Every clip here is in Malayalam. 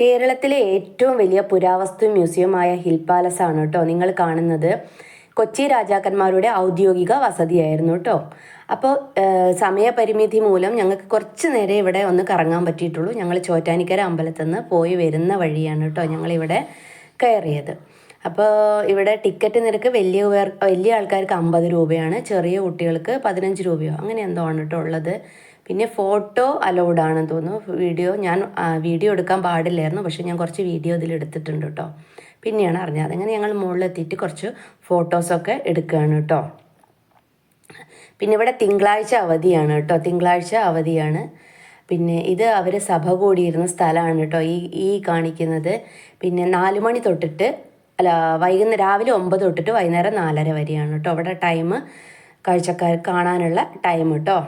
കേരളത്തിലെ ഏറ്റവും വലിയ പുരാവസ്തു മ്യൂസിയമായ ഹിൽ പാലസ് ആണ് കേട്ടോ നിങ്ങൾ കാണുന്നത്. കൊച്ചി രാജാക്കന്മാരുടെ ഔദ്യോഗിക വസതിയായിരുന്നു കേട്ടോ. അപ്പോൾ സമയപരിമിതി മൂലം ഞങ്ങൾക്ക് കുറച്ച് നേരം ഇവിടെ ഒന്ന് കറങ്ങാൻ പറ്റിയിട്ടുള്ളൂ. ഞങ്ങൾ ചോറ്റാനിക്കര അമ്പലത്തിൽ നിന്ന് പോയി വരുന്ന വഴിയാണ് കേട്ടോ ഞങ്ങളിവിടെ കയറിയത്. അപ്പോൾ ഇവിടെ ടിക്കറ്റ് നിരക്ക് വലിയ വലിയ ആൾക്കാർക്ക് അമ്പത് രൂപയാണ്. ചെറിയ കുട്ടികൾക്ക് പതിനഞ്ച് രൂപയോ അങ്ങനെ എന്തോ ആണ് കേട്ടോ ഉള്ളത്. പിന്നെ ഫോട്ടോ അലൗഡ് ആണെന്ന് തോന്നുന്നു. വീഡിയോ ഞാൻ വീഡിയോ എടുക്കാൻ പാടില്ലായിരുന്നു. പക്ഷേ ഞാൻ കുറച്ച് വീഡിയോ ഇതിൽ എടുത്തിട്ടുണ്ട് കേട്ടോ പിന്നെയാണ് അറിഞ്ഞത്. അങ്ങനെ ഞങ്ങൾ മുകളിലെത്തിയിട്ട് കുറച്ച് ഫോട്ടോസൊക്കെ എടുക്കുകയാണ് കേട്ടോ പിന്നെ ഇവിടെ തിങ്കളാഴ്ച അവധിയാണ് കേട്ടോ തിങ്കളാഴ്ച അവധിയാണ്. പിന്നെ ഇത് അവർ സഭ കൂടിയിരുന്ന സ്ഥലമാണ് കേട്ടോ ഈ ഈ കാണിക്കുന്നത്. പിന്നെ നാല് മണി തൊട്ടിട്ട് അല്ല വൈകുന്നേരം രാവിലെ ഒമ്പത് തൊട്ടിട്ട് വൈകുന്നേരം നാലര വരെയാണ് കേട്ടോ. അവിടെ ടൈം കാഴ്ചക്കാർ കാണാനുള്ള ടൈം കേട്ടോ.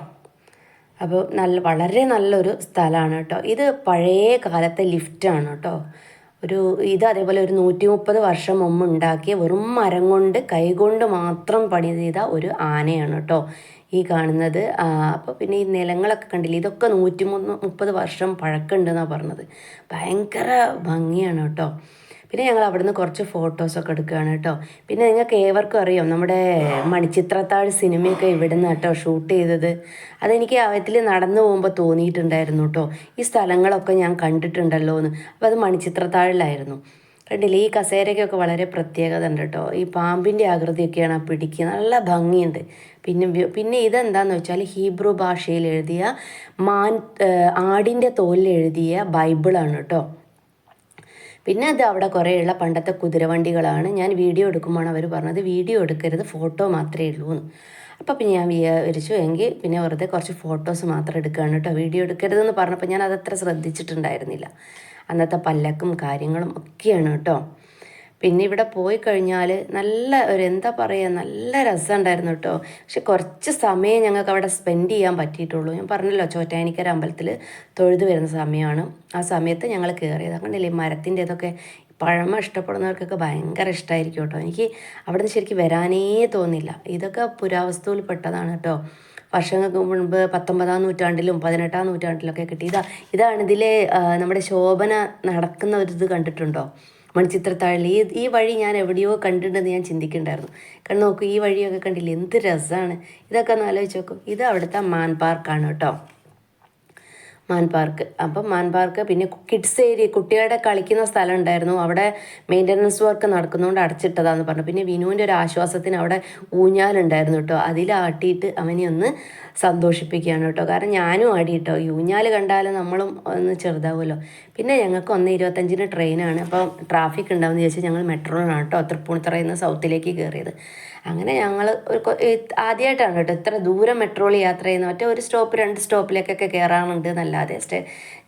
അപ്പോൾ നല്ല വളരെ നല്ലൊരു സ്ഥലമാണ് കേട്ടോ. ഇത് പഴയ കാലത്തെ ലിഫ്റ്റാണ് കേട്ടോ. ഒരു ഇത് അതേപോലെ ഒരു നൂറ്റി മുപ്പത് വർഷം മുമ്പ് ഉണ്ടാക്കിയ വെറും മരം കൊണ്ട് കൈകൊണ്ട് മാത്രം പണി ചെയ്ത ഒരു ആനയാണ് കേട്ടോ ഈ കാണുന്നത്. അപ്പോൾ പിന്നെ ഈ നിലങ്ങളൊക്കെ കണ്ടില്ലേ ഇതൊക്കെ നൂറ്റി മുപ്പത് വർഷം പഴക്കമുണ്ടെന്നാണ് പറഞ്ഞത്. ഭയങ്കര ഭംഗിയാണ് കേട്ടോ. പിന്നെ ഞങ്ങൾ അവിടുന്ന് കുറച്ച് ഫോട്ടോസൊക്കെ എടുക്കുകയാണ് കേട്ടോ. പിന്നെ നിങ്ങൾക്ക് ഏവർക്കും അറിയാം നമ്മുടെ മണിച്ചിത്രത്താഴ് സിനിമയൊക്കെ ഇവിടുന്ന് കേട്ടോ ഷൂട്ട് ചെയ്തത്. അതെനിക്ക് അവത്തിൽ നടന്നു പോകുമ്പോൾ തോന്നിയിട്ടുണ്ടായിരുന്നു കേട്ടോ. ഈ സ്ഥലങ്ങളൊക്കെ ഞാൻ കണ്ടിട്ടുണ്ടല്ലോ എന്ന് അപ്പോൾ അത് മണിച്ചിത്രത്താഴിലായിരുന്നു. കണ്ടില്ലേ ഈ കസേരയ്ക്കൊക്കെ വളരെ പ്രത്യേകത ഉണ്ട് കേട്ടോ. ഈ പാമ്പിന്റെ ആകൃതിയൊക്കെയാണ് പിടിക്കുക നല്ല ഭംഗിയുണ്ട്. പിന്നെ പിന്നെ ഇതെന്താന്ന് വെച്ചാൽ ഹീബ്രു ഭാഷയിൽ എഴുതിയ മാൻ ആടിന്റെ തോലിൽ എഴുതിയ ബൈബിളാണ് കേട്ടോ. പിന്നെ അത് അവിടെ കുറേയുള്ള പണ്ടത്തെ കുതിരവണ്ടികളാണ്. ഞാൻ വീഡിയോ എടുക്കുമ്പോൾ അവർ പറഞ്ഞത് വീഡിയോ എടുക്കരുത് ഫോട്ടോ മാത്രമേ ഉള്ളൂ എന്ന്. അപ്പോൾ പിന്നെ ഞാൻ വിചാരിച്ചു എങ്കിൽ പിന്നെ വെറുതെ കുറച്ച് ഫോട്ടോസ് മാത്രം എടുക്കുകയാണ് കേട്ടോ വീഡിയോ എടുക്കരുതെന്ന് പറഞ്ഞപ്പോൾ ഞാൻ അതത്ര ശ്രദ്ധിച്ചിട്ടുണ്ടായിരുന്നില്ല. അന്നത്തെ പല്ലക്കും കാര്യങ്ങളും ഒക്കെയാണ് കേട്ടോ. പിന്നെ ഇവിടെ പോയി കഴിഞ്ഞാൽ നല്ല ഒരു എന്താ പറയുക നല്ല രസമുണ്ടായിരുന്നു കേട്ടോ. പക്ഷെ കുറച്ച് സമയം ഞങ്ങൾക്ക് അവിടെ സ്പെൻഡ് ചെയ്യാൻ പറ്റിയിട്ടുള്ളൂ. ഞാൻ പറഞ്ഞല്ലോ ചോറ്റാനിക്കര അമ്പലത്തിൽ തൊഴുതു വരുന്ന സമയമാണ്. ആ സമയത്ത് ഞങ്ങൾ കയറിയത്. അങ്ങനെയല്ലേ മരത്തിന്റെ ഇതൊക്കെ പഴമ ഇഷ്ടപ്പെടുന്നവർക്കൊക്കെ ഭയങ്കര ഇഷ്ടമായിരിക്കും കേട്ടോ. എനിക്ക് അവിടുന്ന് ശരിക്കും വരാനേ തോന്നില്ല ഇതൊക്കെ പുരാവസ്തുവിൽ പെട്ടതാണ് കേട്ടോ. വർഷങ്ങൾക്ക് മുൻപ് പത്തൊമ്പതാം നൂറ്റാണ്ടിലും പതിനെട്ടാം നൂറ്റാണ്ടിലൊക്കെ കിട്ടി. ഇതാ ഇതാണ് ഇതിലെ നമ്മുടെ ശോഭന നടക്കുന്ന ഒരു ഇത് കണ്ടിട്ടുണ്ടോ? മണിച്ചിത്രത്താഴിൽ ഈ ഈ വഴി ഞാൻ എവിടെയോ കണ്ടിട്ടുണ്ടെന്ന് ഞാൻ ചിന്തിക്കുന്നുണ്ടായിരുന്നു. കാരണം നോക്കൂ ഈ വഴിയൊക്കെ കണ്ടില്ലേ? എന്ത് രസമാണ് ഇതൊക്കെ ഒന്ന് ആലോചിച്ച് നോക്കും. ഇത് അവിടുത്തെ മാൻ പാർക്കാണ് കേട്ടോ. മാൻ പാർക്ക്. അപ്പം മാൻ പാർക്ക് പിന്നെ കിഡ്സ് ഏരിയ കുട്ടികളുടെ കളിക്കുന്ന സ്ഥലം ഉണ്ടായിരുന്നു അവിടെ മെയിന്റനൻസ് വർക്ക് നടക്കുന്നതുകൊണ്ട് അടച്ചിട്ടതാന്ന് പറഞ്ഞു. പിന്നെ വിനുവിന്റെ ഒരു ആശ്വാസത്തിന് അവിടെ ഊഞ്ഞാലുണ്ടായിരുന്നു കേട്ടോ. അതിലാട്ടിയിട്ട് അവനെ ഒന്ന് സന്തോഷിപ്പിക്കുകയാണ് കേട്ടോ. കാരണം ഞാനും ആടി കേട്ടോ ഈ ഊഞ്ഞാൽ കണ്ടാൽ നമ്മളും ഒന്ന് ചെറുതാവുമല്ലോ. പിന്നെ ഞങ്ങൾക്ക് ഒന്ന് ഇരുപത്തഞ്ചിന് ട്രെയിനാണ്. അപ്പോൾ ട്രാഫിക് ഉണ്ടാവുമെന്ന് ചോദിച്ചാൽ ഞങ്ങൾ മെട്രോയിലാണ് കേട്ടോ. തൃപ്പൂണിത്തറയിൽ നിന്ന് സൗത്തിലേക്ക് കയറിയത്. അങ്ങനെ ഞങ്ങൾ ഒരു ആദ്യമായിട്ടാണ് കേട്ടോ. ഇത്ര ദൂരം മെട്രോയിൽ യാത്ര ചെയ്യുന്നത്. മറ്റേ ഒരു സ്റ്റോപ്പ് രണ്ട് സ്റ്റോപ്പിലേക്കൊക്കെ കയറാനുണ്ട്. എന്നല്ലാതെ സ്റ്റേ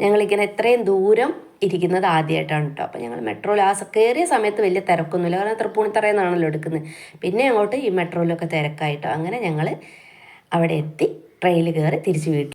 ഞങ്ങളിങ്ങനെ ഇത്രയും ദൂരം ഇരിക്കുന്നത് ആദ്യമായിട്ടാണ് കേട്ടോ അപ്പോൾ ഞങ്ങൾ മെട്രോയിൽ ആ കയറിയ സമയത്ത് വലിയ തിരക്കൊന്നുമില്ല. കാരണം തൃപ്പൂണിത്തറയിൽ നിന്നാണല്ലോ എടുക്കുന്നത് പിന്നെ അങ്ങോട്ട് ഈ മെട്രോയിലൊക്കെ തിരക്കായിട്ടോ അങ്ങനെ ഞങ്ങൾ അവിടെ എത്തി ട്രെയിനിൽ കയറി തിരിച്ച് വീട്ടിൽ